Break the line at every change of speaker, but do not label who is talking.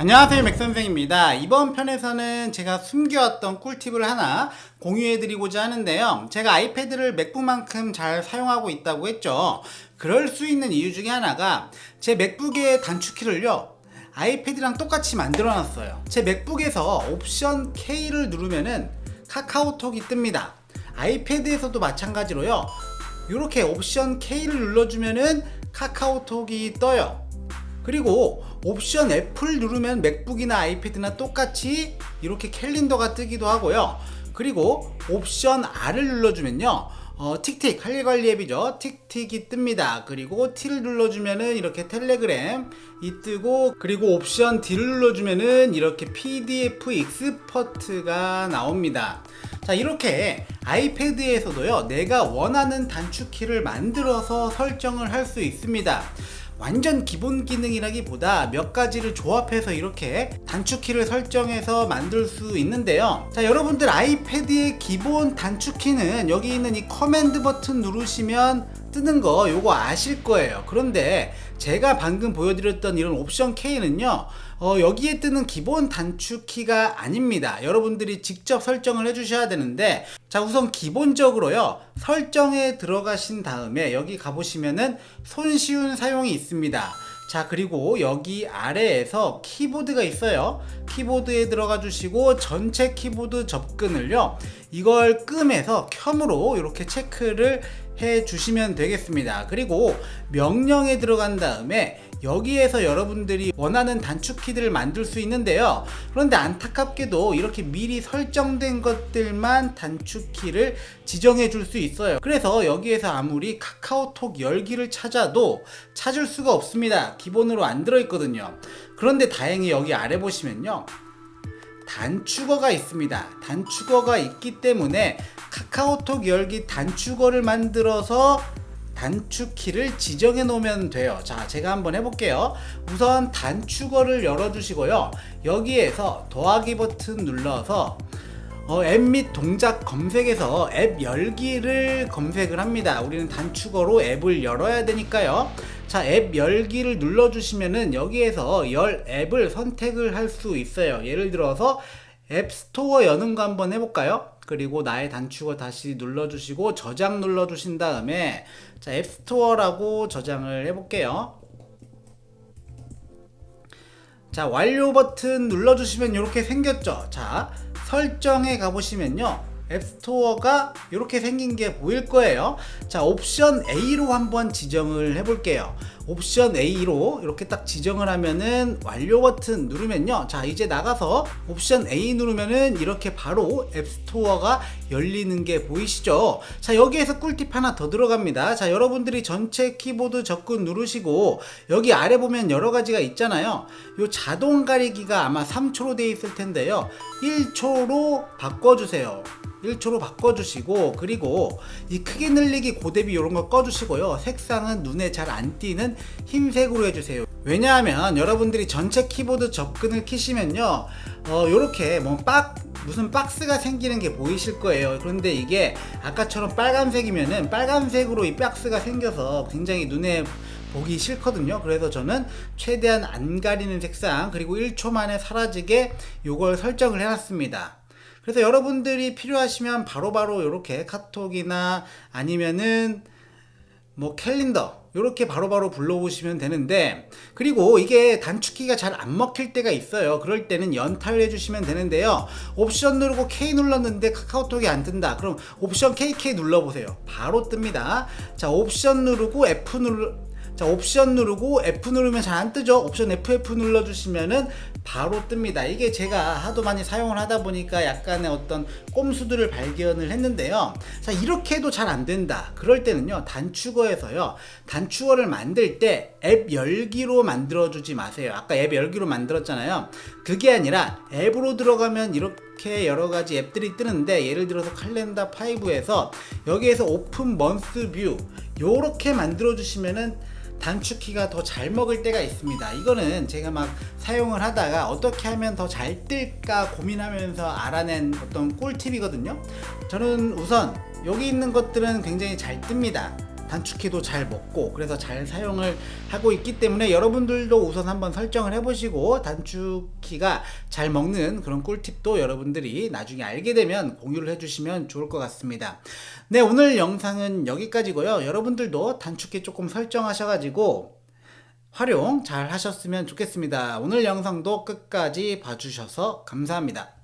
안녕하세요 맥선생입니다. 이번 편에서는 제가 숨겨왔던 꿀팁을 하나 공유해드리고자 하는데요. 제가 아이패드를 맥북만큼 잘 사용하고 있다고 했죠. 그럴 수 있는 이유 중에 하나가 제 맥북의 단축키를요 아이패드랑 똑같이 만들어 놨어요. 제 맥북에서 옵션 K를 누르면은 카카오톡이 뜹니다. 아이패드에서도 마찬가지로요 이렇게 옵션 K를 눌러주면은 카카오톡이 떠요. 그리고 옵션 F를 누르면 맥북이나 아이패드나 똑같이 이렇게 캘린더가 뜨기도 하고요. 그리고 옵션 R을 눌러주면요. 어, 틱틱 할일 관리 앱이죠. 틱틱이 뜹니다. 그리고 T를 눌러주면은 이렇게 텔레그램 이 뜨고 그리고 옵션 D를 눌러주면은 이렇게 PDF 익스퍼트가 나옵니다. 자 이렇게 아이패드에서도요 내가 원하는 단축키를 만들어서 설정을 할 수 있습니다. 완전 기본 기능이라기보다 몇 가지를 조합해서 이렇게 단축키를 설정해서 만들 수 있는데요. 자, 여러분들 아이패드의 기본 단축키는 여기 있는 이 커맨드 버튼 누르시면 뜨는 거 요거 아실 거예요. 그런데 제가 방금 보여드렸던 이런 옵션 K는요, 어, 여기에 뜨는 기본 단축키가 아닙니다. 여러분들이 직접 설정을 해주셔야 되는데, 자, 우선 기본적으로요, 설정에 들어가신 다음에 여기 가보시면은 손쉬운 사용이 있습니다. 자, 그리고 여기 아래에서 키보드가 있어요. 키보드에 들어가 주시고 전체 키보드 접근을요. 이걸 끔해서 켬으로 이렇게 체크를 해 주시면 되겠습니다. 그리고 명령에 들어간 다음에 여기에서 여러분들이 원하는 단축키들을 만들 수 있는데요. 그런데 안타깝게도 이렇게 미리 설정된 것들만 단축키를 지정해 줄 수 있어요. 그래서 여기에서 아무리 카카오톡 열기를 찾아도 찾을 수가 없습니다. 기본으로 안 들어있거든요. 그런데 다행히 여기 아래 보시면요. 단축어가 있습니다. 단축어가 있기 때문에 카카오톡 열기 단축어를 만들어서 단축키를 지정해 놓으면 돼요. 자, 제가 한번 해볼게요. 우선 단축어를 열어주시고요. 여기에서 더하기 버튼 눌러서 어, 앱및 동작 검색에서 앱 열기를 검색을 합니다. 우리는 단축어로 앱을 열어야 되니까요. 자, 앱 열기를 눌러주시면은 여기에서 열 앱을 선택을 할 수 있어요. 예를 들어서 앱 스토어 여는 거 한번 해볼까요? 그리고 나의 단축어 다시 눌러주시고 저장 눌러주신 다음에 자, 앱 스토어라고 저장을 해볼게요. 자, 완료 버튼 눌러주시면 이렇게 생겼죠. 자, 설정에 가보시면요. 앱스토어가 이렇게 생긴 게 보일 거예요. 자, 옵션 A로 한번 지정을 해볼게요. 옵션 A로 이렇게 딱 지정을 하면은 완료 버튼 누르면요. 자, 이제 나가서 옵션 A 누르면은 이렇게 바로 앱스토어가 열리는 게 보이시죠? 자, 여기에서 꿀팁 하나 더 들어갑니다. 자, 여러분들이 전체 키보드 접근 누르시고 여기 아래 보면 여러 가지가 있잖아요. 요 자동 가리기가 아마 3초로 되어 있을 텐데요. 1초로 바꿔주세요. 1초로 바꿔주시고 그리고 이 크기 늘리기 고대비 이런 거 꺼주시고요 색상은 눈에 잘 안 띄는 흰색으로 해주세요 왜냐하면 여러분들이 전체 키보드 접근을 키시면요 어 요렇게 뭐 빡 무슨 박스가 생기는 게 보이실 거예요 그런데 이게 아까처럼 빨간색이면은 빨간색으로 이 박스가 생겨서 굉장히 눈에 보기 싫거든요. 그래서 저는 최대한 안 가리는 색상 그리고 1초 만에 사라지게 요걸 설정을 해놨습니다. 그래서 여러분들이 필요하시면 바로바로 이렇게 카톡이나 아니면은 뭐 캘린더 이렇게 바로바로 불러보시면 되는데 그리고 이게 단축키가 잘 안 먹힐 때가 있어요. 그럴 때는 연타를 해주시면 되는데요. 옵션 누르고 K 눌렀는데 카카오톡이 안 뜬다. 그럼 옵션 KK 눌러보세요. 바로 뜹니다. 자 옵션 누르고 F 누르 자 옵션 누르고 F 누르면 잘 안 뜨죠? 옵션 FF 눌러주시면은 바로 뜹니다. 이게 제가 하도 많이 사용을 하다 보니까 약간의 어떤 꼼수들을 발견을 했는데요. 자 이렇게 해도 잘 안 된다. 그럴 때는요 단축어에서요 단축어를 만들 때 앱 열기로 만들어 주지 마세요. 아까 앱 열기로 만들었잖아요. 그게 아니라 앱으로 들어가면 이렇게 여러 가지 앱들이 뜨는데 예를 들어서 칼렌더 5에서 여기에서 오픈 먼스 뷰 요렇게 만들어 주시면은 단축키가 더 잘 먹을 때가 있습니다. 이거는 제가 막 사용을 하다가 어떻게 하면 더 잘 뜰까 고민하면서 알아낸 어떤 꿀팁이거든요. 저는 우선 여기 있는 것들은 굉장히 잘 뜹니다. 단축키도 잘 먹고 그래서 잘 사용을 하고 있기 때문에 여러분들도 우선 한번 설정을 해보시고 단축키가 잘 먹는 그런 꿀팁도 여러분들이 나중에 알게 되면 공유를 해주시면 좋을 것 같습니다. 네 오늘 영상은 여기까지고요. 여러분들도 단축키 조금 설정하셔가지고 활용 잘 하셨으면 좋겠습니다. 오늘 영상도 끝까지 봐주셔서 감사합니다.